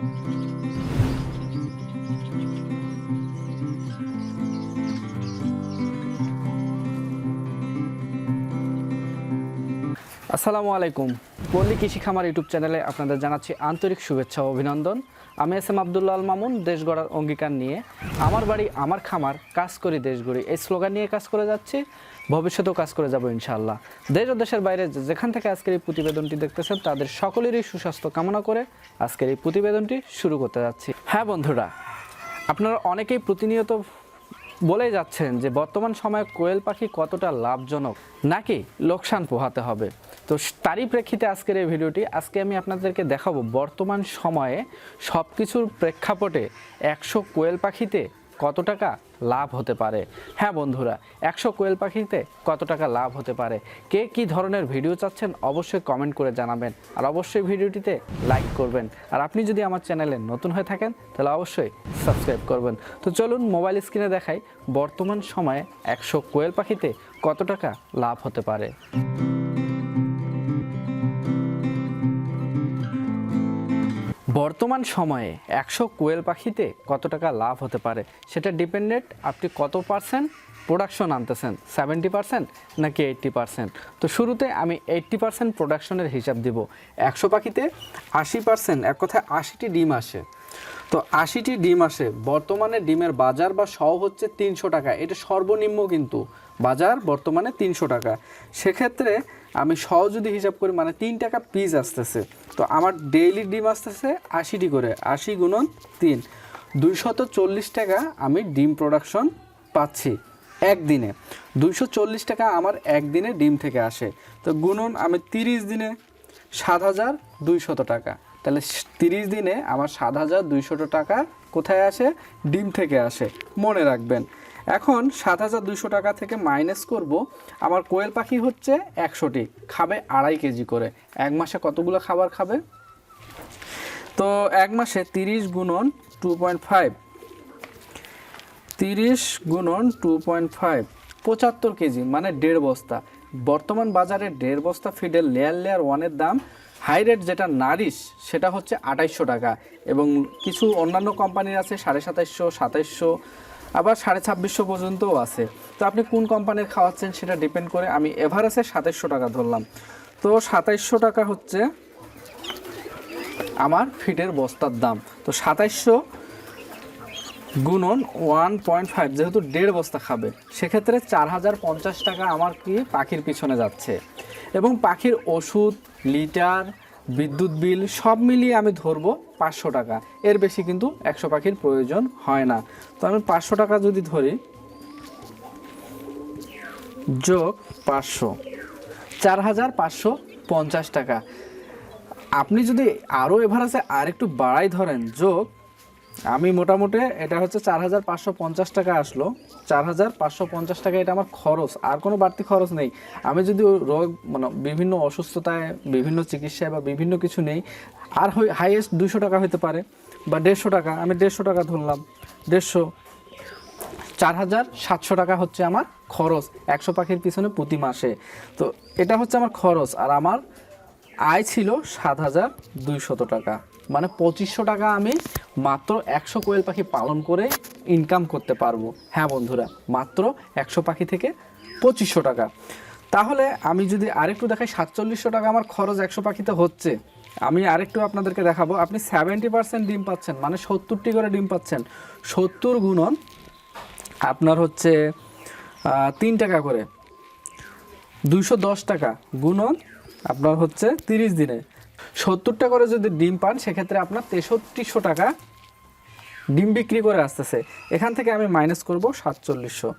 Thank you. আসসালামু আলাইকুম। পল্লী কৃষি খামার ইউটিউব চ্যানেলে আপনাদের জানাচ্ছি আন্তরিক শুভেচ্ছা ও অভিনন্দন। আমি এস এম আবদুল্লাহ আল মামুন, দেশ গড়ার অঙ্গীকার নিয়ে। আমার বাড়ি, আমার খামার, কাজ করি দেশ গড়ি। এই স্লোগান নিয়ে কাজ করে যাচ্ছি, ভবিষ্যতেও কাজ করে যাব ইনশাআল্লাহ। দেশ ও দেশের বাইরে যেখান থেকে আজকের এই প্রতিবেদনটি দেখতেছেন, তাদের সকলেরই সুস্বাস্থ্য কামনা করে আজকের এই প্রতিবেদনটি শুরু করতে যাচ্ছি। হ্যাঁ বন্ধুরা, আপনারা অনেকেই প্রতিনিয়ত বলেই যাচ্ছেন যে বর্তমান সময়ে কোয়েল পাখি কতটা লাভজনক, নাকি লোকসান পোহাতে হবে। তো তারই প্রেক্ষিতে আজকের এই ভিডিওটি, আজকে আমি আপনাদেরকে দেখাবো বর্তমান সময়ে সব কিছুর প্রেক্ষাপটে একশো কোয়েল পাখিতে কত টাকা লাভ হতে পারে? হ্যাঁ বন্ধুরা, একশো কোয়েল পাখিতে কত টাকা লাভ হতে পারে? কে কি ধরনের ভিডিও চাচ্ছেন অবশ্যই কমেন্ট করে জানাবেন। আর অবশ্যই ভিডিওটিতে লাইক করবেন। আর আপনি যদি আমার চ্যানেলে নতুন হয়ে থাকেন, তাহলে অবশ্যই সাবস্ক্রাইব করবেন। তো চলুন মোবাইল স্ক্রিনে দেখাই, বর্তমান সময়ে একশো কোয়েল পাখিতে কত টাকা লাভ হতে পারে? বর্তমান সময়ে একশো কোয়েল পাখিতে কত টাকা লাভ হতে পারে? সেটা ডিপেন্ডেন্ট আপনি কত পার্সেন্ট প্রোডাকশন আনতেছেন? সেভেন্টি পার্সেন্ট নাকি এইট্টি পার্সেন্ট তো শুরুতে আমি এইট্টি পার্সেন্ট প্রোডাকশনের হিসাব দিব। একশো পাখিতে আশি পার্সেন্ট এক কথায় আশিটি ডিম আসে। তো আশিটি ডিম আসে, বর্তমানে ডিমের বাজার বা সহ হচ্ছে তিনশো টাকা। এটা সর্বনিম্ন কিন্তু বাজার বর্তমানে তিনশো টাকা। সেক্ষেত্রে আমি সহ যদি হিসাব করি মানে তিন টাকা পিস আসতেছে। তো আমার ডেইলি ডিম আসতেছে আশিটি করে, আশি গুণন তিন। দুইশত চল্লিশ টাকা আমি ডিম প্রোডাকশন পাচ্ছি একদিনে। দুইশো চল্লিশ টাকা আমার একদিনে ডিম থেকে আসে। তো গুণন আমি তিরিশ দিনে সাত হাজার দুইশত টাকা। তাহলে তিরিশ দিনে আমার সাত হাজার দুইশত টাকা কোথায় আসে? ডিম থেকে আসে। মনে রাখবেন। এখন সাত হাজার দুইশো টাকা থেকে মাইনাস করব। আমার কোয়েল পাখি হচ্ছে একশোটি, খাবে আড়াই কেজি করে। এক মাসে কতগুলো খাবার খাবে? তো এক মাসে তিরিশ গুণন টু পয়েন্ট ফাইভ তিরিশ গুণন টু পয়েন্ট ফাইভ পঁচাত্তর কেজি মানে দেড় বস্তা। বর্তমান বাজারে দেড় বস্তা ফিডের লেয়ার লেয়ার ওয়ানের দাম। হাই রেট যেটা নারিশ, সেটা হচ্ছে আঠাইশশো টাকা। এবং কিছু অন্যান্য কোম্পানির আছে সাড়ে সাতাইশশো সাতাইশশো। আবার সাড়ে ছাব্বিশশো পর্যন্তও আছে। তো আপনি কোন কোম্পানির খাওয়াচ্ছেন সেটা ডিপেন্ড করে আমি এভারেজে সাতাইশশো টাকা ধরলাম। তো সাতাইশশো টাকা হচ্ছে আমার ফিটের বস্তার দাম। তো সাতাইশশো গুণন ওয়ান পয়েন্ট ফাইভ যেহেতু দেড় বস্তা খাবে, সেক্ষেত্রে চার হাজার পঞ্চাশ টাকা আমার কি পাখির পিছনে যাচ্ছে। এবং পাখির ওষুধ, লিটার বিদ্যুৎ বিল সব মিলিয়ে আমি ধরবো পাঁচশো টাকা। এর বেশি কিন্তু একশো পাখির প্রয়োজন হয় না। তো আমি পাঁচশো টাকা যদি ধরি, যোগ পাঁচশো, চার হাজার পাঁচশো পঞ্চাশ টাকা। আপনি যদি আরও এভারেজে আরেকটু বাড়াই ধরেন, যোগ আমি মোটামুটি এটা হচ্ছে চার হাজার পাঁচশো পঞ্চাশ টাকা আসলো। চার হাজার পাঁচশো পঞ্চাশ টাকা এটা আমার খরচ, আর কোনো বাড়তি খরচ নেই। আমি যদি রোগ মানে বিভিন্ন অসুস্থতায়, বিভিন্ন চিকিৎসায় বা বিভিন্ন কিছু নেই, আর হাইয়েস্ট দুশো টাকা হতে পারে বা দেড়শো টাকা, আমি দেড়শো টাকা ধরলাম, দেড়শো। চার হাজার সাতশো টাকা হচ্ছে আমার খরচ, একশো পাখির পিছনে প্রতি মাসে। তো এটা হচ্ছে আমার খরচ, আর আমার আয় ছিল সাত হাজার দুইশত টাকা। মানে পঁচিশশো টাকা আমি মাত্র একশো কোয়েল পাখি পালন করে ইনকাম করতে পারব। হ্যাঁ বন্ধুরা, মাত্র একশো পাখি থেকে পঁচিশশো টাকা। তাহলে আমি যদি আরেকটু দেখাই, সাতচল্লিশশো টাকা আমার খরচ একশো পাখিতে হচ্ছে। আমি আরেকটু আপনাদেরকে দেখাবো, আপনি সেভেন্টি পার্সেন্ট ডিম পাচ্ছেন মানে সত্তরটি করে ডিম পাচ্ছেন। সত্তর গুণন আপনার হচ্ছে তিন টাকা করে। দুইশো দশ টাকা গুণন আপনার হচ্ছে তিরিশ দিনে। সত্তরটা করে যদি ডিম পান, সেক্ষেত্রে আপনার তেষট্টিশো টাকা ডিম বিক্রি করে আসতেছে। এখান থেকে আমি মাইনাস করব সাতচল্লিশশো।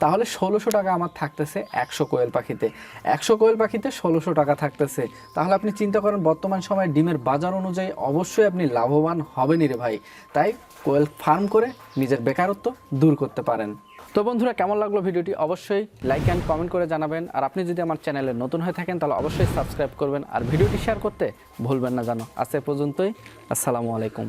তাহলে ষোলোশো টাকা আমার থাকতেছে একশো কোয়েল পাখিতে। একশো কোয়েল পাখিতে ষোলোশো টাকা থাকতেছে। তাহলে আপনি চিন্তা করেন, বর্তমান সময়ে ডিমের বাজার অনুযায়ী অবশ্যই আপনি লাভবান হবেনই রে ভাই। তাই কোয়েল ফার্ম করে নিজের বেকারত্ব দূর করতে পারেন। তো বন্ধুরা, কেমন লাগল ভিডিওটি? অবশ্যই লাইক অ্যান্ড কমেন্ট করে জানাবেন। আর আপনি যদি আমার চ্যানেলে নতুন হয়ে থাকেন, তাহলে অবশ্যই সাবস্ক্রাইব করবেন। আর ভিডিওটি শেয়ার করতে ভুলবেন না জানো। আজ পর্যন্তই। আসসালামু আলাইকুম।